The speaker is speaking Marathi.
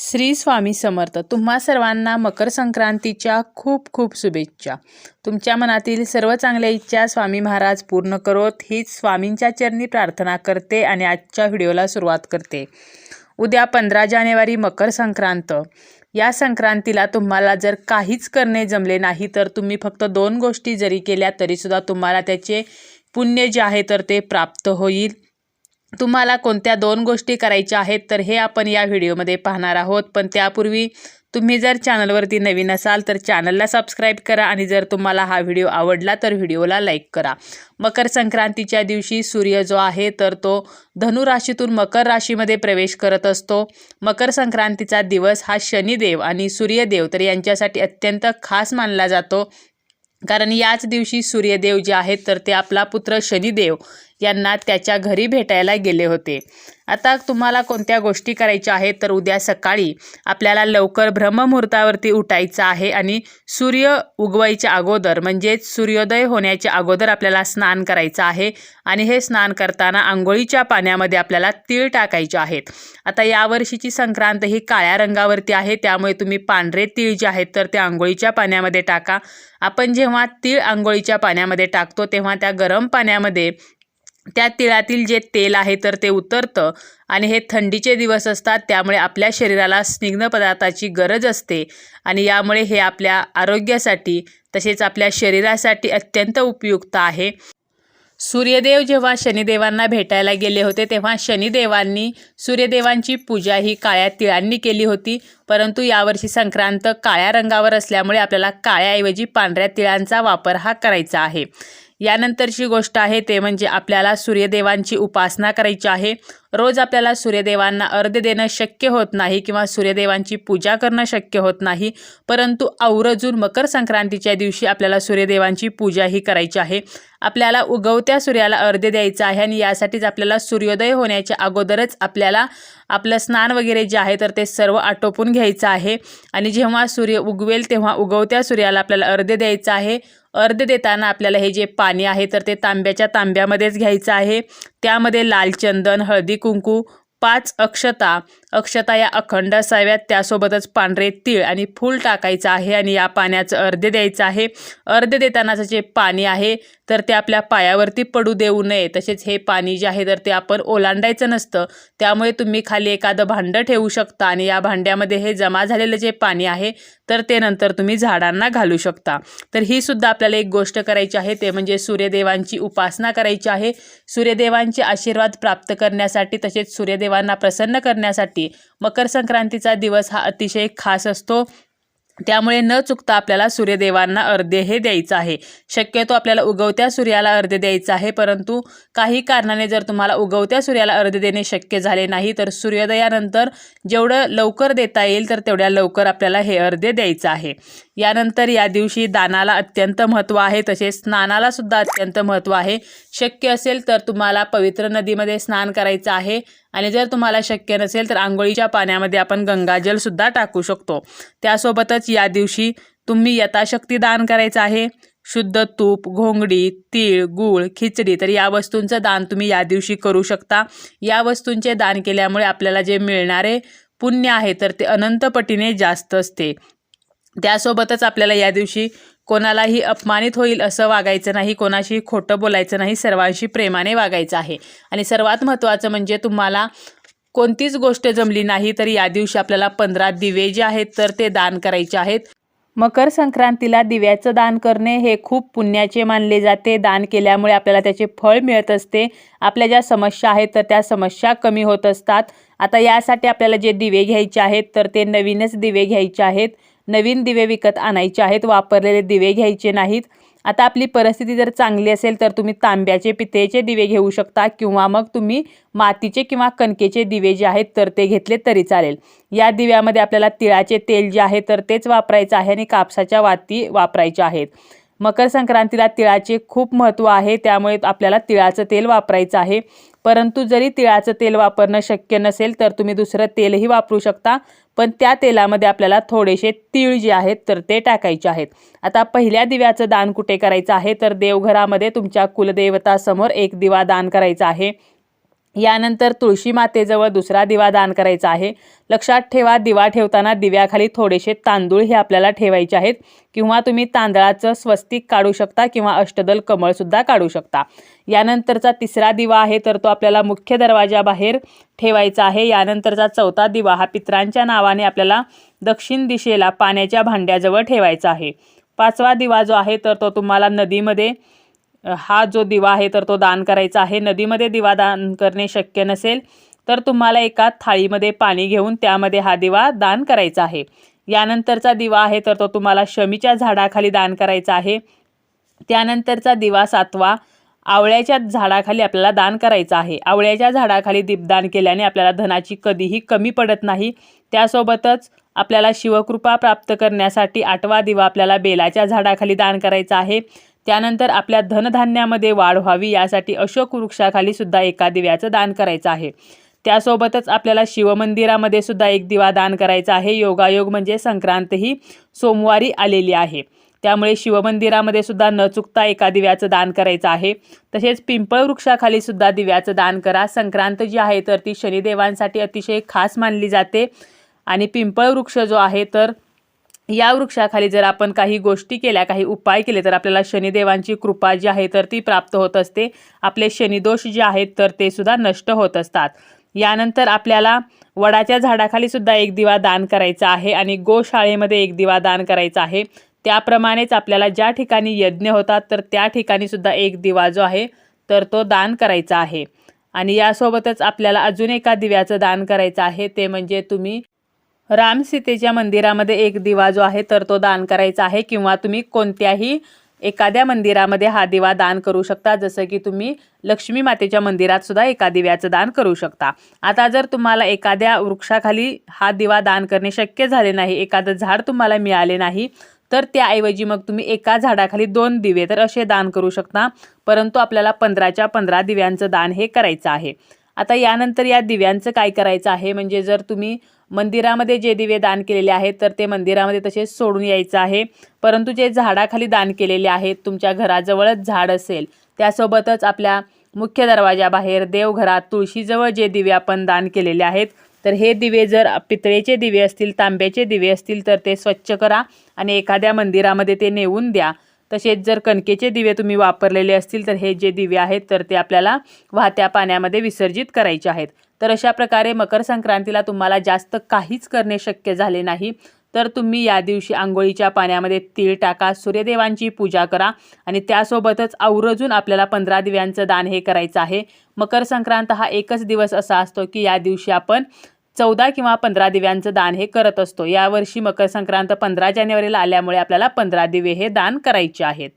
श्री स्वामी समर्थ. तुम्हा सर्वांना मकर संक्रांतीच्या खूप खूप शुभेच्छा. तुमच्या मनातील सर्व चांगल्या इच्छा स्वामी महाराज पूर्ण करोत. हीच स्वामींच्या चरणी प्रार्थना करते आणि आजच्या व्हिडिओला सुरुवात करते. उद्या पंधरा जानेवारी मकर संक्रांत. या संक्रांतीला तुम्हाला जर काहीच करणे जमले नाही तर तुम्ही फक्त दोन गोष्टी जरी केल्या तरीसुद्धा तुम्हाला त्याचे पुण्य जे आहे तर ते प्राप्त होईल. तुम्हाला कोणत्या दोन गोष्टी करायच्या आहेत तर हे आपण या व्हिडिओमध्ये पाहणार आहोत. पण त्यापूर्वी तुम्ही जर चॅनलवरती नवीन असाल तर चॅनलला सबस्क्राईब करा आणि जर तुम्हाला हा व्हिडिओ आवडला तर व्हिडिओला लाईक करा. मकर संक्रांतीच्या दिवशी सूर्य जो आहे तर तो धनु राशीतून मकर राशीमध्ये प्रवेश करत असतो. मकर संक्रांतीचा दिवस हा शनिदेव आणि सूर्यदेव तर यांच्यासाठी अत्यंत खास मानला जातो. कारण याच दिवशी सूर्यदेव जे आहेत तर ते आपला पुत्र शनिदेव यांना त्याच्या घरी भेटायला गेले होते. आता तुम्हाला कोणत्या गोष्टी करायच्या आहेत तर उद्या सकाळी आपल्याला लवकर ब्रह्ममुहूर्तावरती उठायचं आहे आणि सूर्य उगवायच्या अगोदर म्हणजेच सूर्योदय होण्याच्या अगोदर आपल्याला स्नान करायचं आहे आणि हे स्नान करताना आंघोळीच्या पाण्यामध्ये आपल्याला तीळ टाकायचे आहेत. आता यावर्षीची संक्रांत ही काळ्या रंगावरती आहे त्यामुळे तुम्ही पांढरे तीळ जे आहेत तर ते आंघोळीच्या पाण्यामध्ये टाका. आपण जेव्हा तीळ आंघोळीच्या पाण्यामध्ये टाकतो तेव्हा त्या गरम पाण्यामध्ये त्या तिळातील जे तेल आहे तर ते उतरतं आणि हे थंडीचे दिवस असतात त्यामुळे आपल्या शरीराला स्निग्ध पदार्थाची गरज असते आणि यामुळे हे आपल्या आरोग्यासाठी तसेच आपल्या शरीरासाठी अत्यंत उपयुक्त आहे. सूर्यदेव जेव्हा शनिदेवांना भेटायला गेले होते तेव्हा शनिदेवांनी सूर्यदेवांची पूजा ही काळ्या तिळांनी केली होती. परंतु यावर्षी संक्रांत काळ्या रंगावर असल्यामुळे आपल्याला काळ्याऐवजी पांढऱ्या तिळांचा वापर हा करायचा आहे. यानंतरची गोष्ट आहे ते म्हणजे आपल्याला सूर्यदेवांची उपासना करायची आहे. रोज आपल्याला सूर्यदेवांना अर्ध देणं शक्य होत नाही किंवा सूर्यदेवांची पूजा करणं शक्य होत नाही परंतु आवरजून मकर संक्रांतीच्या दिवशी आपल्याला सूर्यदेवांची पूजा ही करायची आहे. आपल्याला उगवत्या सूर्याला अर्ध द्यायचं आहे आणि यासाठीच आपल्याला सूर्योदय होण्याच्या अगोदरच आपल्याला आपलं स्नान वगैरे जे आहे तर ते सर्व आटोपून घ्यायचं आहे. आणि जेव्हा सूर्य उगवेल तेव्हा उगवत्या सूर्याला आपल्याला अर्ध द्यायचं आहे. अर्ध देताना आपल्याला हे जे पाणी आहे तर ते तांब्याच्या तांब्यामध्येच घ्यायचं आहे. त्यामध्ये लाल चंदन हळदी कुंकू पाच अक्षता अक्षता या अखंड असाव्यात. त्यासोबतच पांढरे तीळ आणि फूल टाकायचं आहे आणि या पाण्याचं अर्धे द्यायचं आहे. अर्ध देतानाचं जे पाणी आहे तर ते आपल्या पायावरती पडू देऊ नये. तसेच हे पाणी जे आहे तर ते आपण ओलांडायचं नसतं. त्यामुळे तुम्ही खाली एखादं भांडं ठेवू शकता आणि या भांड्यामध्ये हे जमा झालेलं जे पाणी आहे तर ते नंतर तुम्ही झाडांना घालू शकता. तर ही सुद्धा आपल्याला एक गोष्ट करायची आहे ते म्हणजे सूर्यदेवांची उपासना करायची आहे. सूर्यदेवांचे आशीर्वाद प्राप्त करण्यासाठी तसेच सूर्यदेवांना प्रसन्न करण्यासाठी मकर संक्रांतीचा दिवस हा अतिशय खास असतो. त्यामुळे न चुकता आपल्याला सूर्यदेवांना अर्धे हे द्यायचं आहे. शक्यतो आपल्याला उगवत्या सूर्याला अर्धे द्यायचं आहे परंतु काही कारणाने जर तुम्हाला उगवत्या सूर्याला अर्धे देणे शक्य झाले नाही तर सूर्योदयानंतर जेवढं लवकर देता येईल तर तेवढ्या लवकर आपल्याला हे अर्धे द्यायचं आहे. यानंतर या दिवशी दानाला अत्यंत महत्त्व आहे तसेच स्नानाला सुद्धा अत्यंत महत्त्व आहे. शक्य असेल तर तुम्हाला पवित्र नदीमध्ये स्नान करायचं आहे. आणि जर तुम्हाला शक्य नसेल तर आंघोळीच्या पाण्यामध्ये आपण गंगाजलसुद्धा टाकू शकतो. त्यासोबतच या दिवशी तुम्ही यथाशक्ती दान करायचं आहे. शुद्ध तूप घोंगडी तीळ गूळ खिचडी तर या वस्तूंचं दान तुम्ही या दिवशी करू शकता. या वस्तूंचे दान केल्यामुळे आपल्याला जे मिळणारे पुण्य आहे तर ते अनंतपटीने जास्त असते. त्यासोबतच आपल्याला या दिवशी कोणालाही अपमानित होईल असं वागायचं नाही कोणाशी खोटं बोलायचं नाही सर्वांशी प्रेमाने वागायचं आहे. आणि सर्वात महत्त्वाचं म्हणजे तुम्हाला कोणतीच गोष्ट जमली नाही तर या दिवशी आपल्याला पंधरा दिवे जे आहेत तर ते दान करायचे आहेत. मकर संक्रांतीला दिव्याचं दान करणे हे खूप पुण्याचे मानले जाते. दान केल्यामुळे आपल्याला त्याचे फळ मिळत असते. आपल्या ज्या समस्या आहेत तर त्या समस्या कमी होत असतात. आता यासाठी आपल्याला जे दिवे घ्यायचे आहेत तर ते नवीनच दिवे घ्यायचे आहेत. नवीन दिवे विकत आणायचे आहेत वापरलेले दिवे घ्यायचे नाहीत. आता आपली परिस्थिती जर चांगली असेल तर तुम्ही तांब्याचे पितळेचे दिवे घेऊ शकता किंवा मग तुम्ही मातीचे किंवा कणकेचे दिवे जे आहेत तर ते घेतले तरी चालेल. या दिव्यामध्ये आपल्याला तिळाचे तेल जे आहे तर तेच वापरायचं आहे आणि कापसाच्या वाती वापरायच्या आहेत. मकर संक्रांतीला तिळाचे खूप महत्त्व आहे त्यामुळे आपल्याला तिळाचं तेल वापरायचं आहे. परंतु जरी तिळाचं तेल वापरणं शक्य नसेल तर तुम्ही दुसरं तेलही वापरू शकता. पण त्या तेलामध्ये आपल्याला थोडेसे तीळ जे आहेत तर ते टाकायचे आहेत. आता पहिल्या दिव्याचं दान कुठे करायचं आहे? तर देवघरामध्ये तुमच्या कुलदेवतासमोर एक दिवा दान करायचा आहे. यानंतर तुळशी मातेजवळ दुसरा दिवा दान करायचा आहे. लक्षात ठेवा दिवा ठेवताना दिव्याखाली थोडेसे तांदूळ हे आपल्याला ठेवायचे आहेत किंवा तुम्ही तांदळाचं स्वस्तिक काढू शकता किंवा अष्टदल कमळसुद्धा काढू शकता. यानंतरचा तिसरा दिवा आहे तर तो आपल्याला मुख्य दरवाजाबाहेर ठेवायचा आहे. यानंतरचा चौथा दिवा हा पित्रांच्या नावाने आपल्याला दक्षिण दिशेला पाण्याच्या भांड्याजवळ ठेवायचा आहे. पाचवा दिवा जो आहे तर तो तुम्हाला नदीमध्ये हा जो दिवा आहे तर तो दान करायचा आहे. नदीमध्ये दिवा दान करणे शक्य नसेल तर तुम्हाला एका थाळीमध्ये पाणी घेऊन त्यामध्ये हा दिवा दान करायचा आहे. यानंतरचा दिवा आहे तर तो तुम्हाला शमीच्या झाडाखाली दान करायचा आहे. त्यानंतरचा दिवा सातवा आवळ्याच्या झाडाखाली आपल्याला दान करायचं आहे. आवळ्याच्या झाडाखाली दीपदान केल्याने आपल्याला धनाची कधीही कमी पडत नाही. त्यासोबतच आपल्याला शिवकृपा प्राप्त करण्यासाठी आठवा दिवा आपल्याला बेलाच्या झाडाखाली दान करायचा आहे. त्यानंतर आपल्या धनधान्यामध्ये वाढ व्हावी यासाठी अशोक वृक्षाखाली सुद्धा एका दिव्याचं दान करायचं आहे. त्यासोबतच आपल्याला शिवमंदिरामध्ये सुद्धा एक दिवा दान करायचा आहे. योगायोग म्हणजे संक्रांत ही सोमवारी आलेली आहे. त्यामुळे शिवमंदिरामध्ये सुद्धा न चुकता एका दिव्याचं दान करायचं आहे. तसेच पिंपळ वृक्षाखाली सुद्धा दिव्याचं दान करा. संक्रांत जी आहे तर ती शनिदेवांसाठी अतिशय खास मानली जाते. आणि पिंपळ वृक्ष जो आहे तर या वृक्षाखाली जर आपण काही गोष्टी केल्या काही उपाय केले तर आपल्याला शनिदेवांची कृपा जी आहे तर ती प्राप्त होत असते. आपले शनिदोष जे आहेत तर ते सुद्धा नष्ट होत असतात. यानंतर आपल्याला वडाच्या झाडाखाली सुद्धा एक दिवा दान करायचा आहे आणि गोशाळेमध्ये एक दिवा दान करायचा आहे. त्याप्रमाणेच आपल्याला ज्या ठिकाणी यज्ञ होतात तर त्या ठिकाणी सुद्धा एक दिवा जो आहे तर तो दान करायचा आहे. आणि यासोबतच आपल्याला अजून एका दिव्याचं दान करायचं आहे. ते म्हणजे तुम्ही राम सीतेच्या मंदिरामध्ये एक दिवा जो आहे तर तो दान करायचा आहे. किंवा तुम्ही कोणत्याही एखाद्या मंदिरामध्ये हा दिवा दान करू शकता. जसं की तुम्ही लक्ष्मी मातेच्या मंदिरात सुद्धा एका दिव्याचं दान करू शकता. आता जर तुम्हाला एखाद्या वृक्षाखाली हा दिवा दान करणे शक्य झाले नाही एखादं झाड तुम्हाला मिळाले नाही तर त्याऐवजी मग तुम्ही एका झाडाखाली दोन दिवे तर असे दान करू शकता. परंतु आपल्याला पंधराच्या पंधरा दिव्यांचं दान हे करायचं आहे. आता यानंतर या दिव्यांचं काय करायचं आहे? म्हणजे जर तुम्ही मंदिरामध्ये जे दिवे दान केलेले आहेत तर ते मंदिरामध्ये तसेच सोडून यायचं आहे. परंतु जे झाडाखाली दान केलेले आहेत तुमच्या घराजवळच झाड असेल. त्यासोबतच आपल्या मुख्य दरवाजाबाहेर देवघरात तुळशीजवळ जे दिवे आपण दान केलेले आहेत तर हे दिवे जर पितळेचे दिवे असतील तांब्याचे दिवे असतील तर ते स्वच्छ करा आणि एखाद्या मंदिरामध्ये ते नेऊन द्या. तसेच जर कणकेचे दिवे तुम्ही वापरलेले असतील तर हे जे दिवे आहेत तर ते आपल्याला वाहत्या पाण्यामध्ये विसर्जित करायचे आहेत. तर अशा प्रकारे मकर संक्रांतीला तुम्हाला जास्त काहीच करणे शक्य झाले नाही. तर तुम्ही या दिवशी आंघोळीच्या पाण्यामध्ये तीळ टाका सूर्यदेवांची पूजा करा आणि त्यासोबतच आवर्जून आपल्याला पंधरा दिव्यांचं दान हे करायचं आहे. मकर संक्रांत हा एकच दिवस असा असतो की या दिवशी आपण चौदा किंवा पंधरा दिव्यांचं दान हे करत असतो. यावर्षी मकर संक्रांत पंधरा जानेवारीला आल्यामुळे आपल्याला पंधरा दिवे हे दान करायचे आहेत.